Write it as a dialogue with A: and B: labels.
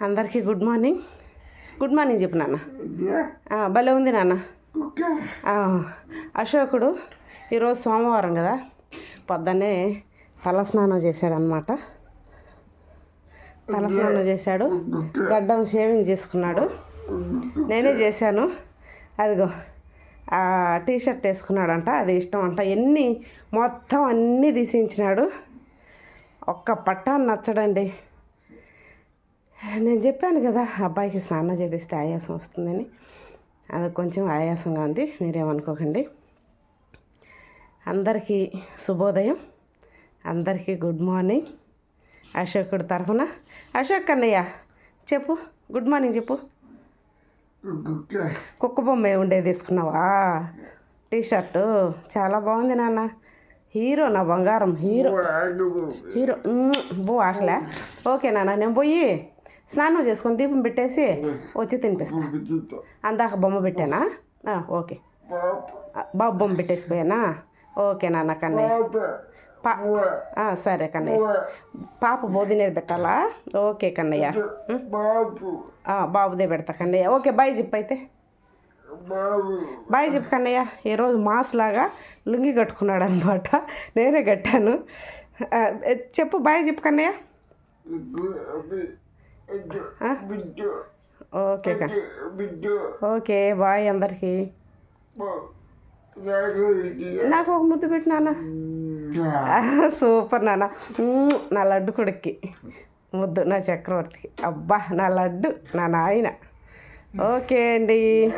A: అందరికీ good morning. Good morning చెప్పు నాన్న. భలే ఉంది నాన్న. అశోకుడు ఈరోజు సోమవారం కదా? పొద్దున్నే తలస్నానం చేశాడనమాట తలస్నానం చేశాడు. గడ్డం షేవింగ్ చేసుకున్నాడు. నేనే చేశాను. అదిగో ఆ టీ షర్ట్ వేసుకున్నాడంట. అది ఇష్టం అంట. ఎన్ని మొత్తం అన్నీ తీసించినాడు ఒక్క పట్టాన్ని నచ్చడండి. నేను చెప్పాను కదా అబ్బాయికి స్నానం చేపిస్తే ఆయాసం వస్తుందని. అది కొంచెం ఆయాసంగా ఉంది మీరేమనుకోకండి. అందరికీ శుభోదయం అందరికీ గుడ్ మార్నింగ్. అశోకుడు తరఫున. అశోక్ అన్నయ్య చెప్పు గుడ్ మార్నింగ్ చెప్పు. కుక్క బొమ్మ ఉండేది తీసుకున్నావా? టీ షర్టు చాలా బాగుంది నాన్న. హీరో నా బంగారం హీరో. హీరో. బో ఆకలే. ఓకే నాన్న నేను పోయి స్నానం చేసుకొని దీపం పెట్టేసి వచ్చి తినిపిస్తా. అందాక బొమ్మ పెట్టానా? ఓకే. బాబు బొమ్మ పెట్టేసి పోయానా? ఓకే నాన్న కన్నయ్య పా సరే కన్నయ్య పాప బోధినేది పెట్టాలా? ఓకే కన్నయ్య. బాబుదే పెడతా కన్నయ్య. ఓకే బాయ్ చెప్పు అయితే. బాయ్ చెప్పు కన్నయ్య. ఈరోజు మాస్ లాగా లుంగి కట్టుకున్నాడు అనమాట నేనే కట్టాను. చెప్పు బాయ్ చెప్పు కన్నయ్య. ఓకే ఓకే బాయ్ అందరికీ. నాకు ఒక ముద్దు పెట్టు నాన్న. సూపర్ నాన్న. నా లడ్డు కొడుక్కి. ముద్దు నా చక్రవర్తికి. అబ్బా నా లడ్డు నా నాయన. ఓకే అండి.